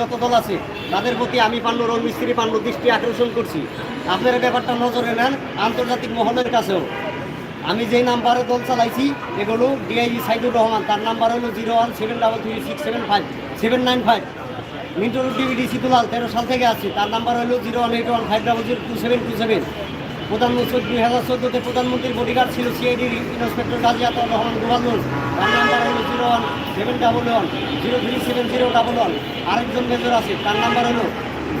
যত দল আছে, তাদের প্রতি আমি পান্ডু রোল মিস্ত্রি পান্ডু দৃষ্টি আকর্ষণ করছি। আপনারা ব্যাপারটা নজরে নেন, আন্তর্জাতিক মহলের কাছেও। আমি যেই নাম্বারে দল চালাইছি, এগুলো ডিআইজি সাইদুর রহমান, তার নাম্বার হলো zero one seven double three six seven five, seven nine five. মিন্টুর DC Situlal তেরো সাল থেকে আছে, তার নাম্বার হলো zero one eight one five double zero two seven two seven. প্রধানমন্ত্রী দুই হাজার চোদ্দোতে প্রধানমন্ত্রীর বডিগার্ড ছিল সিআইডি ইন্সপেক্টর গাজী আতর রহমান গোপালগঞ্জ। তার নাম্বার হলো zero one seven double one, zero three seven zero double one. আরেকজন মেজর আছে, তার নাম্বার হলো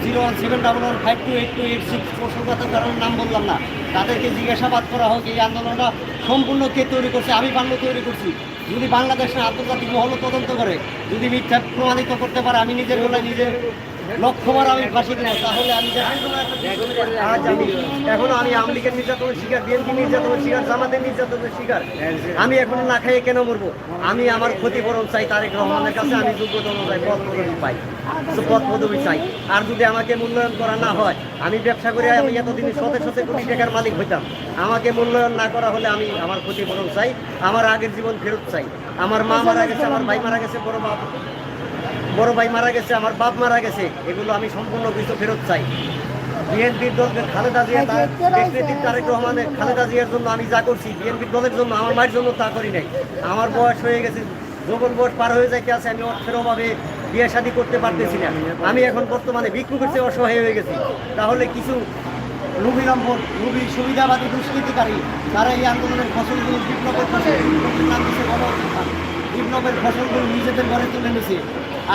zero one seven double one five two eight two eight six. কৌশলগত কারণের নাম বললাম না। তাদেরকে জিজ্ঞাসাবাদ করা হোক, এই আন্দোলনটা সম্পূর্ণ কে তৈরি করছে? আমি বাংলা তৈরি করছি। যদি বাংলাদেশের আন্তর্জাতিক মহল তদন্ত করে, যদি মিথ্যা প্রমাণিত করতে পারে, আমি নিজের গলায় নিজের লক্ষ্যবার আমি ফাঁসি দিই তাহলে আমি আজ আমি এখনও আমি আওয়ামী লীগের নির্যাতনের শিকার, বিএনপি নির্যাতনের শিকার, জামাতের নির্যাতনের শিকার। আমি এখনও না খাইয়ে কেন মরবো? আমি আমার ক্ষতিপূরণ চাই তারেক রহমানের কাছে, আমি যোগ্যতা অনুযায়ী পদ পদবি পাই। পদ পদবি চাই। আর যদি আমাকে মূল্যায়ন করা না হয়, আমি ব্যবসা করে আমি এতদিন শতে শতে কোটি টাকার মালিক হইতাম। আমাকে মূল্যায়ন না করা হলে আমি আমার ক্ষতিপূরণ চাই, আমার আগের জীবন ফেরত চাই। আমার মা মারা গেছে, আমার ভাই মারা গেছে, বড় মা বড় ভাই মারা গেছে আমার বাপ মারা গেছে এগুলো আমি সম্পূর্ণ কিছু ফেরত চাই। বিএনপির দলকে খালেদা জিয়া তারেক রহমানের খালেদা জিয়ার জন্য আমি যা করছি বিএনপির দলের জন্য আমার মায়ের জন্য তা করি নাই। আমার বয়স হয়ে গেছে যখন বয়স পার হয়ে যাইতে আছে আমি অর্থের অভাবে বিয়ে শাদী করতে পারতেছি না। আমি এখন বর্তমানে ভিক্ষুকের চেয়ে অসহায় হয়ে গেছি। তাহলে কিছু লুবি নম্বর লুবি সুবিধাবাদী দুষ্কৃতিকারী তারা এই আন্দোলনের ফসলগুলো বিপ্লবের ফসল। বিপ্লবের ফসলগুলো নিজেদের ঘরে তুলে নিছে।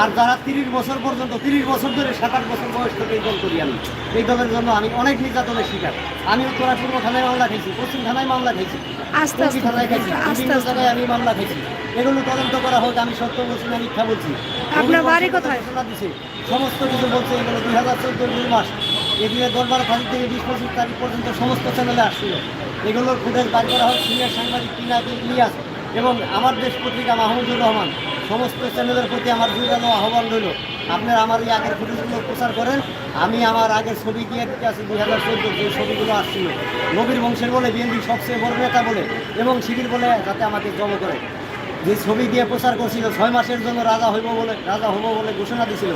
আর যারা তিরিশ বছর পর্যন্ত তিরিশ বছর ধরে সাত আট বছর বয়স থেকে এই দল করি আমি। এই দলের জন্য আমি অনেক নির্যাতনের শিকার। আমি উত্তরা পূর্ব থানায় মামলা খেয়েছি পশ্চিম থানায় মামলা খেয়েছি আস্তে টঙ্গী থানায় খেয়েছি বিভিন্ন জায়গায় আমি মামলা খেয়েছি এগুলো তদন্ত করা হোক আমি সত্য বলছি না মিথ্যা বলছি। আপনার বাড়ি কোথায়? ঘোষণা দিছে সমস্ত কিছু বলছে এগুলো দুই হাজার চোদ্দোর দুই মাস। এদিকে দরবার তারিখ থেকে বিশ পঁচিশ তারিখ পর্যন্ত সমস্ত চ্যানেলে আসছিল। এগুলোর ফুটেজ বার করা হোক সিনিয়র সাংবাদিক পিনাকি ইলিয়াস এবং আমার দেশ পত্রিকা মাহমুদুর রহমান, সমস্ত চ্যানেলের প্রতি আমার জোরালো আহ্বান রইল। আপনারা আমার এই আগের ফুটেজগুলো প্রচার করেন, আমি আমার আগের ছবি দিয়ে দিতে আছি দুই হাজার চোদ্দ যে ছবিগুলো আসছিল, নবীর বংশের বলে বিএনপি সবচেয়ে বড় নেতা বলে এবং শিবির বলে যাতে আমাকে জমা করে। যে ছবি দিয়ে প্রচার করছিল, ছয় মাসের জন্য রাজা হইব বলে, রাজা হব বলে ঘোষণা দিছিল।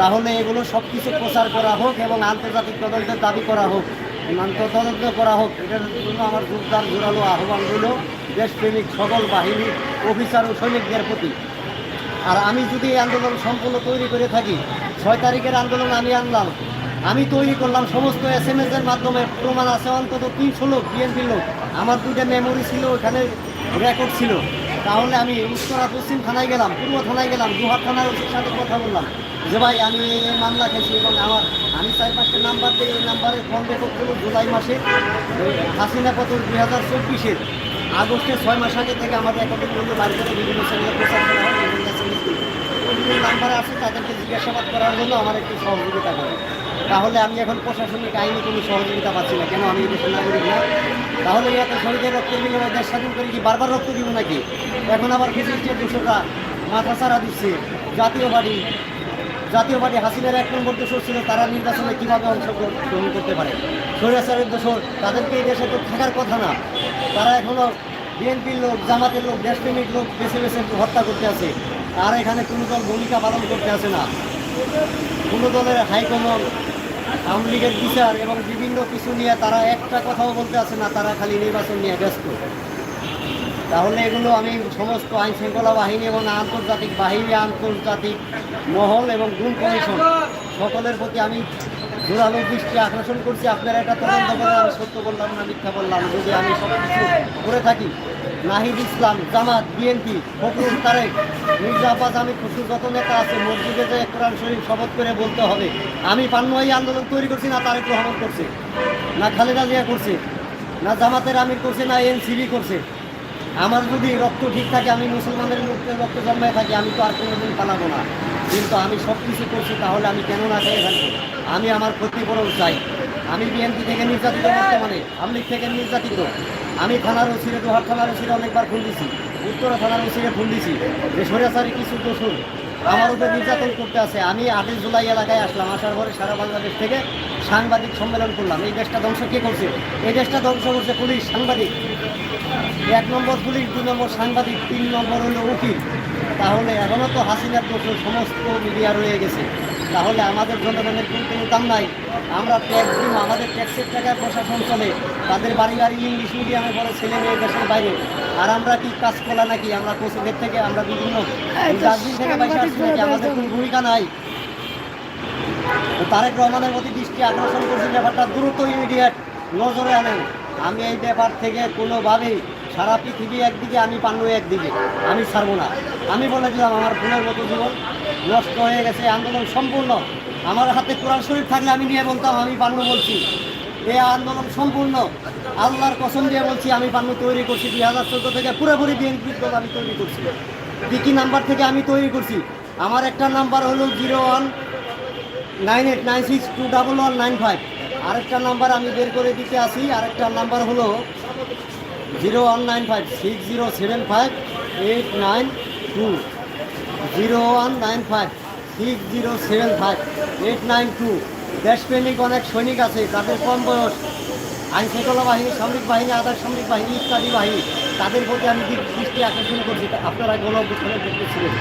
তাহলে এগুলো সব কিছু প্রচার করা হোক এবং আন্তর্জাতিক তদন্তের দাবি করা হোক। আন্ত- তদন্ত করা হোক, এটার জন্য আমার জোরদার জোরালো আহ্বান রইল দেশপ্রেমিক সকল বাহিনী, অফিসার ও সৈনিকদের প্রতি। আর আমি যদি এই আন্দোলন সম্পূর্ণ তৈরি করে থাকি, ছয় তারিখের আন্দোলন আমি আনলাম। আমি তৈরি করলাম সমস্ত এস এম এর মাধ্যমে, প্রমাণ আছে অন্তত তিনশো লোক বিএনপির লোক। আমার দুইটা মেমোরি ছিল, ওখানে রেকর্ড ছিল। তাহলে আমি উত্তরা পশ্চিম থানায় গেলাম, পূর্ব থানায় গেলাম দুহার থানার সাথে কথা বললাম। যে ভাই, আমি এই মামলা খেয়েছি এবং আমার, আমি চার পাঁচটা নাম্বার দিয়ে এই নাম্বারে ফোন রেকর্ড করব জুলাই মাসে, হাসিনা পতন দুই হাজার চব্বিশের আগস্টের ছয় মাস আগে থেকে আমাদের রেকর্ডিং করতে বাড়ি থেকে বিভিন্ন চ্যানেলে প্রচার করা হয়, বিভিন্ন নাম্বার আছে, তাদেরকে জিজ্ঞাসাবাদ করার জন্য আমার একটু সহযোগিতা করে। তাহলে আমি এখন প্রশাসনিক আইনে কোনো সহযোগিতা পাচ্ছি না। কেন আমি দেশের নাগরিক না? তাহলে এত শহীদের রক্তের বিনিময়ে দেশ স্বাধীন করে কি বারবার রক্ত দিব নাকি? এখন আবার ফিজিক্সের দোষরা মাথা ছাড়া দিচ্ছে, জাতীয় বাড়ি, জাতীয় পার্টি হাসিনার এক নম্বর দোষর ছিল, তারা নির্বাচনে কীভাবে অংশগ্রহণ করতে পারে? স্বৈরাচারের দোষর, তাদেরকে এই দেশে তো থাকার কথা না। তারা এখনও বিএনপির লোক, জামাতের লোক, দেশপ্রেমিক লোক বেছে বেছে হত্যা করতে আছে। আর এখানে কোনো দল ভূমিকা পালন করতে আছে না। কোনো দলের হাইকমান্ড আওয়ামী লীগের বিচার এবং বিভিন্ন কিছু নিয়ে তারা একটা কথাও বলতে আছে না, তারা খালি নির্বাচন নিয়ে ব্যস্ত। তাহলে এগুলো আমি সমস্ত আইন শৃঙ্খলা বাহিনী এবং আন্তর্জাতিক বাহিনী, আন্তর্জাতিক মহল এবং গুণ কমিশন সকলের প্রতি আমি জোরালো দৃষ্টি আকর্ষণ করছি। আপনারা এটা তদন্ত করে আমি সত্য বললাম না, মিথ্যা বললাম যদি আমি সব কিছু করে থাকি। নাহিদ ইসলাম, জামাত, বিএনপি, ফখরুল তারেক, মির্জা আব্বাস আমি খুশু যত নেতা আছে, মসজিদে যে কোরআন শরীফ শপথ করে বলতে হবে, আমি পান্নুয়াই আন্দোলন তৈরি করছি না তারেক রহমান করছে, না খালেদা জিয়া করছে, না জামাতের আমির করছে, না এনসিবি করছে। আমার যদি রক্ত ঠিক থাকে, আমি মুসলমানের মুখে রক্ত জন্মায় থাকি, আমি তো আর কোনোদিন পালাবো না। কিন্তু আমি সব কিছু করছি, তাহলে আমি কেন না খেয়ে থাকব? আমি আমার ক্ষতিপূরণ চাই। আমি বিএনপি থেকে নির্যাতিত বর্তমানে, আমলিগ থেকে নির্যাতিত। আমি থানার ওসিরে, দোহার থানার ওসিরে অনেকবার ফোন দিছি, উত্তরা থানার ওসিরে ফোন দিছি যে সরিয়াচারি কিছু দোষুর আমার উপর নির্যাতন করতে আছে। আমি আটই জুলাই এলাকায় আসলাম, আসার পরে সারা বাংলাদেশ থেকে সাংবাদিক সম্মেলন করলাম। এই দেশটা ধ্বংস কে করছে? এই দেশটা ধ্বংস করছে পুলিশ, সাংবাদিক। এক নম্বর পুলিশ দুই নম্বর সাংবাদিক, তিন নম্বর হলো উকিল। তাহলে এখনও তো হাসিনার দোষ সমস্ত মিডিয়া রয়ে গেছে। তাহলে আমাদের জনগণের কিন্তু কোনো দাম নাই। আমরা ট্যাক্স দিব আমাদের ট্যাক্সের টাকায় প্রশাসন চলে। তাদের বাড়ি বাড়ি ইংলিশ মিডিয়ামে পড়ে ছেলে মেয়ে দেশের বাইরে। আর আমরা কি কাজ করা নাকি? আমরা কোচিংয়ের থেকে আমরা বিভিন্ন তো থেকে পয়সা আসছি নাকি? আমাদের কোনো ভূমিকা নাই। তারেক রহমানের প্রতি দৃষ্টি আকর্ষণ করছি ব্যাপারটা দ্রুত ইমিডিয়েট নজরে আনেন। আমি এই ব্যাপার থেকে কোনোভাবেই সারা পৃথিবী একদিকে, আমি পান্নু একদিকে। আমি ছাড়বো না। আমি বলে দিলাম, আমার ভুলের মতো জীবন নষ্ট হয়ে গেছে, আন্দোলন সম্পূর্ণ। আমার হাতে কোরআন শরীফ থাকলে আমি নিয়ে বলতাম, আমি পান্নু বলছি। এই আন্দোলন সম্পূর্ণ। আল্লাহর কসম দিয়ে বলছি, আমি পান্নু তৈরি করছি। দুই হাজার চোদ্দ থেকে পুরোপুরি বিএনপির দল আমি তৈরি করছি। কি নাম্বার থেকে আমি তৈরি করছি? আমার একটা নাম্বার হলো zero one nine eight nine six two double one nine five. আরেকটা নাম্বার আমি বের করে দিতে আসি। আরেকটা নাম্বার হলো zero one nine five, six zero seven five, eight nine two. Zero one nine five six zero seven five eight nine two দেশপ্রেমিক অনেক সৈনিক আছে, তাদের কম বয়স। আইন শৃঙ্খলা বাহিনী, সামরিক বাহিনী আধার সামরিক বাহিনী, ইত্যাদি বাহিনী, তাদের প্রতি আমি দৃষ্টি আকর্ষণ করছি। আপনারা গণঅভ্যুত্থানের পক্ষে ছিলেন।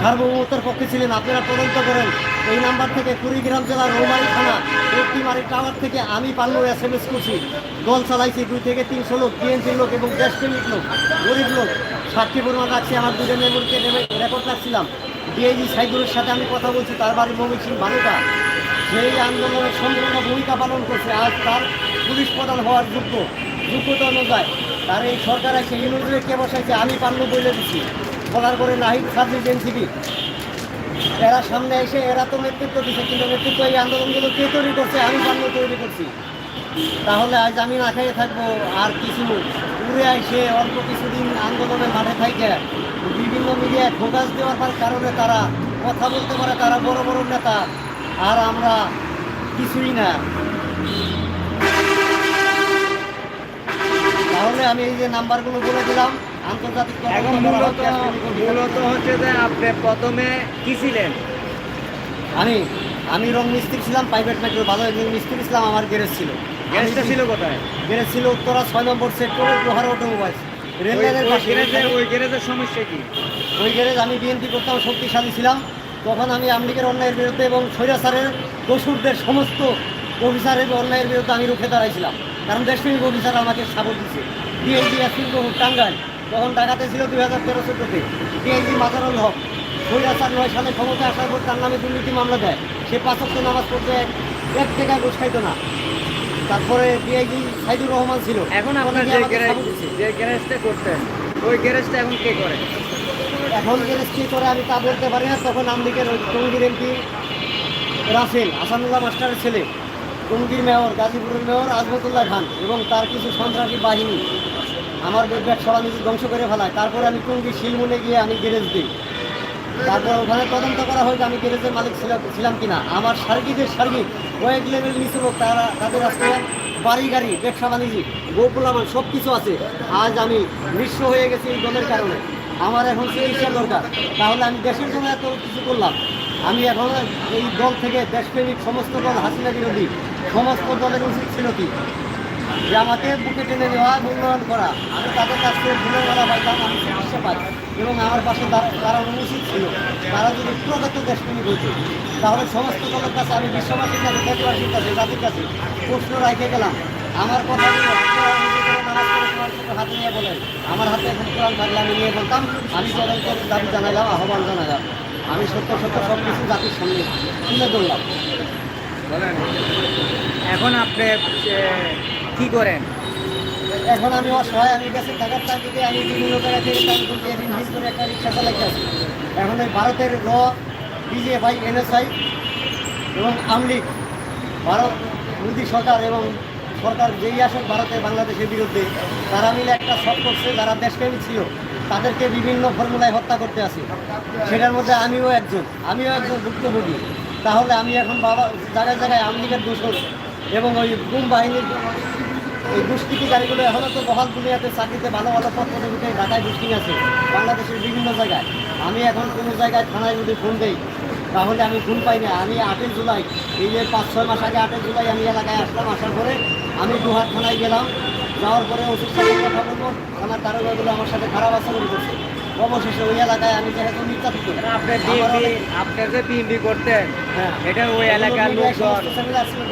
সার্বভৌমতার পক্ষে ছিলেন। আপনারা তদন্ত করেন। এই নাম্বার থেকে কুড়িগ্রাম জেলার রৌমারি থানা একটিমারি টাওয়ার থেকে আমি পাল্লু এস এম এস করছি। দল চালাইছি দুই থেকে তিনশো লোক বিএনপির লোক এবং দেশপ্রেমিক লোক, গরিব লোক। সাক্ষী পরিমাণ রাখছি আমার দুজন মেমোরিকে রেকর্ড রাখছিলাম। ডিআইজি সাইদুরের সাথে আমি কথা বলছি, তার বাড়ি মমিন সিং বালুকা। সেই আন্দোলনের সম্পূর্ণ ভূমিকা পালন করছে। আজ তার পুলিশ প্রধান হওয়ার যোগ্য, যোগ্যতা অনুযায়ী তার এই সরকার ইউনিটে কে বসাইছে, আমি পাল্লু বলে দিচ্ছি। বলার করে নাহিদ সার্জিস এনসিপি। এরা সামনে এসে, এরা তো নেতৃত্ব দিচ্ছে কিন্তু নেতৃত্ব এই আন্দোলনগুলো কে তৈরি করছে? আমি পাল্লু তৈরি করছি। তাহলে আজ আমি না খেয়ে থাকব, আর কিছু উড়ে আসে অল্প কিছুদিন আন্দোলনের মাঠে থাকে বিভিন্ন মিডিয়ায় ফোকাস দেওয়ার কারণে তারা কথা বলতে পারে, তারা বড় বড় নেতা, আর আমরা কিছুই না। তাহলে আমি এই যে নাম্বারগুলো বলে দিলাম আন্তর্জাতিক এখন মূলত মূলত হচ্ছে যে আপনি প্রথমে কি ছিলেন? আমি আমি রং মিস্ত্রি ছিলাম প্রাইভেট মেট্রো ভালো একজন মিস্ত্রি ছিলাম আমার গ্যারেজ ছিল। গ্যাসটা ছিল কোথায়? গ্যারেজ ছিল উত্তরা ছয় নম্বর সেক্টরে লোহার অটোমোবাইল রেল ওই- পাশে। গ্যারেজের ওই গ্যারেজের সমস্যা কি? ওই গ্যারেজ আমি বিএনপি করতাম শক্তিশালী ছিলাম। তখন আমি আমলিগের অন্যায়ের বিরুদ্ধে এবং স্বৈরাচারের দোসুরদের সমস্ত অফিসারের অন্যায়ের বিরুদ্ধে আমি রুখে দাঁড়াইছিলাম। কারণ দেশপ্রেমিক অফিসার আমাকে সাপোর্ট দিচ্ছে আসিল টাঙ্গাইল। তখন ঢাকাতে ছিল দুই হাজার তেরো চোদ্দোতে ডিআইজি মাজারুল হক স্বৈরাচার নয় সালে ক্ষমতা আসার পর তার নামে দুর্নীতি মামলা দেয়। সে পাঁচক্ত নামাজ পড়তে এক টাকা ঘুষ খাইতো না। তারপরে ডিআইজি সাইদুর রহমান ছিল। এখন আপনার যে গ্যারেজ যে গ্যারেজটা করতেন ওই গ্যারেজটা এখন কে করে? এখন জিনিস কী করে আমি তা বলতে পারি না। তখন আমদিকের টঙ্গির এমপি রাফেল আসানুল্লাহ মাস্টারের ছেলে টঙ্গির মেয়র গাজীপুরের মেয়র আজমতুল্লাহ খান এবং তার কিছু সন্ত্রাসী বাহিনী আমার ব্যবসা বাণিজ্য ধ্বংস করে ফেলায় তারপরে আমি টঙ্গি শিলমুনে গিয়ে আমি গ্যারেজ দিই। তারপর ওখানে তদন্ত করা হয় যে আমি গ্যারেজের মালিক ছিলাম কিনা। আমার সার্গিদের সার্গিক কয়েক লেভেল নিচু লোক তারা তাদের আজকে বাড়ি গাড়ি, ব্যবসা বাণিজ্য গোপুলামান সব কিছু আছে। আজ আমি নিঃস্ব হয়ে গেছি এই দলের কারণে। আমার এখন চিকিৎসা দরকার। তাহলে আমি দেশের জন্য এত কিছু করলাম। আমি এখন এই দল থেকে দেশপ্রেমিক সমস্ত দল হাসিনা বিরোধী। সমস্ত দলের উচিত ছিল কি? যে আমাকে বুকে টেনে নেওয়া, মূল্যায়ন করা, আমি তাদের কাছ থেকে ভুলে বেলা পাইতাম, আমি চিকিৎসা পাই। এবং আমার পাশে দাঁড়ানো উচিত ছিল, তারা যদি প্রকৃত দেশপ্রেমিক হইত, তাহলে সমস্ত দলের কাছে, আমি বিশ্ববাসীর কাছে, দেশবাসীর কাছে, জাতির কাছে প্রশ্ন রেখে গেলাম। আমার কথা হাতে নিয়ে বলেন, আমার হাতে এখন কোরআন থাকলে আমি নিয়ে বলতাম, আমি তদন্তের দাবি জানালাম আহ্বান জানালাম আমি সত্য সত্য সব কিছু জাতির সামনে তুলে ধরলাম। এখন আপনি কি করেন? এখন আমি অসহায়, আমি গেছে ঢাকার চাকরিতে আমি বিভিন্ন জায়গা থেকে কাজ করতে রিলিজ করে একটা রিক্সা চালাইতে আছি এখন এই ভারতের র, বিজেপি, এনএসআই এবং আমলিগ ভারত, মোদী সরকার এবং সরকার যেই আসুক ভারতে, বাংলাদেশের বিরুদ্ধে, তারা মিলে একটা সব করছে, যারা দেশপ্রেমী ছিল, তাদেরকে বিভিন্ন ফর্মুলায় হত্যা করতে আসি। সেটার মধ্যে আমিও একজন আমিও একজন ভুক্তভোগী। তাহলে আমি এখন বাবা, জায়গায় জায়গায় আমলিগের দোষর এবং ওই গুম বাহিনীর এই দুষ্কৃতিকারীগুলো এখনও তো বহাল দুনিয়াতে চাকরিতে ভালো ভালো পদ পদবিতে ঢাকায় দুষ্কৃতি আছে। বাংলাদেশের বিভিন্ন জায়গায়। আমি এখন কোনো জায়গায় থানায় যদি ফোন দেই, তাহলে আমি ফোন পাই না। আমি আটই জুলাই, এই যে পাঁচ ছয় মাস আগে আটই জুলাই আমি এলাকায় আসলাম, আসার পরে আমি দুহাট থানায় গেলাম। যাওয়ার পরে ওষুধ সাথে কথা বলব। আমার দারোগাগুলো আমার সাথে খারাপ আচরণ করছে। অবশেষে ওই এলাকায় আমি যেহেতু নির্যাতিত। আপনি আমার বিএনপি যে বিএনপি করতেন হ্যাঁ। এটা ওই এলাকার লোকজন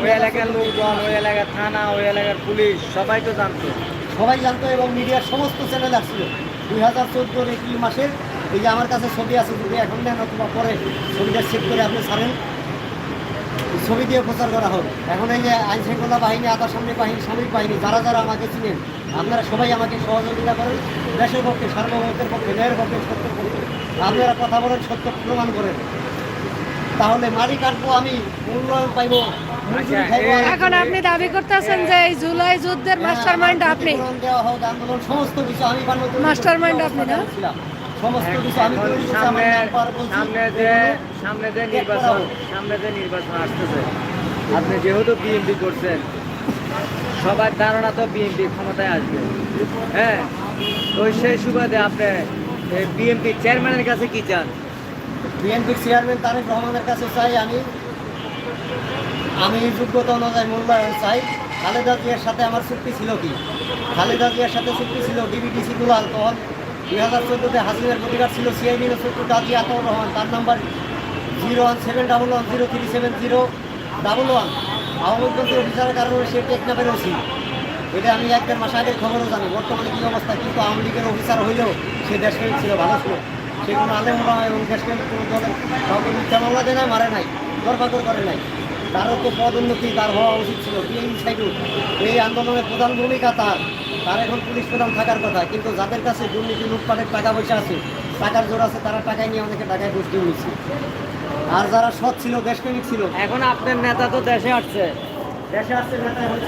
ওই এলাকার লোকজন ওই এলাকার থানা ওই এলাকার পুলিশ সবাই তো জানতো। সবাই জানতো এবং মিডিয়ার সমস্ত চ্যানেল আসছিল দুই হাজার চোদ্দোর এপ্রিল মাসের এই যে আমার কাছে ছবি আছে যদি এখন নেন অথবা পরে ছবিটা চেক করে আপনি ছাড়েন। ছবি দিয়ে প্রচার করা হোক। এখন এই যে আইন শৃঙ্খলা বাহিনী আধা সামনে বাহিনী সামরিক বাহিনী যারা যারা আমাকে চিনেন আপনারা সবাই আমাকে সহযোগিতা করেন দেশের পক্ষে সার্বভৌমত্বের পক্ষে ন্যায়ের পক্ষে সত্যের পক্ষে। আপনারা কথা বলেন সত্য প্রমাণ করেন। তাহলে মারি কাটবো আমি মূল্যায়ন পাইবো আচ্ছা, এখন আপনি দাবি করতেছেন যে এই জুলাই যুদ্ধের মাস্টার মাইন্ড হ্যাঁ, আপনি। আন্দোলন সমস্ত কিছু আমি Mastermind করতে আপনি না? সমস্ত কিছু আমি সামনে যে সামনে যে নির্বাচন সামনে যে নির্বাচন আসতেছে আপনি যেহেতু বিএনপি করছেন সবার ধারণা তো বিএনপি ক্ষমতায় আসবে। হ্যাঁ? তো সেই সুবাদে আপনি বিএনপি চেয়ারম্যানের কাছে কি চান? বিএনপির চেয়ারম্যান তারেক রহমানের কাছে চাই আমি। আমি যোগ্যতা অনুযায়ী মূল্যায়ন চাই। খালেদা জিয়ার সাথে আমার চুক্তি ছিল কি? খালেদা জিয়ার সাথে চুক্তি ছিল ডিবিটিসি দুলাল তখন দুই হাজার চোদ্দোতে হাসিনের প্রতিকার ছিল সিআইডি চুক্তি কাজী আতাউর রহমান। তার number zero one seven double one zero three seven zero double one. লীগপন্থী অফিসারের কারণে সে টেকনাফের ওসি। এটা আমি এক দেড় মাস আগের খবরও জানি। বর্তমানে কী অবস্থা? কিন্তু আওয়ামী লীগের অফিসার হইলেও সে দেশপ্রেমিক ছিল, ভালো ছিল। সে কোনো আলেম এবং দেশপ্রেমিক কোনো দলের কাউকে মিথ্যা মামলা দেয় না মারে নাই দরপাকর করে নাই। তারও তো পদোন্নতি তার হওয়া উচিত ছিল। বিএনপি সাইডু? এই আন্দোলনের প্রধান ভূমিকা তার। তার এখন পুলিশ প্রধান থাকার কথা। কিন্তু যাদের কাছে দুর্নীতি, লুটপাটের টাকা পয়সা আছে, টাকার জোর আছে, তারা টাকায় নিয়ে অনেকে টাকায় গোষ্ঠী নিচ্ছে আর যারা সৎ ছিল দেশপ্রেমিক ছিল। এখন আপনার নেতা তো দেশে আসছে। দেশে আসছে নেতা এখন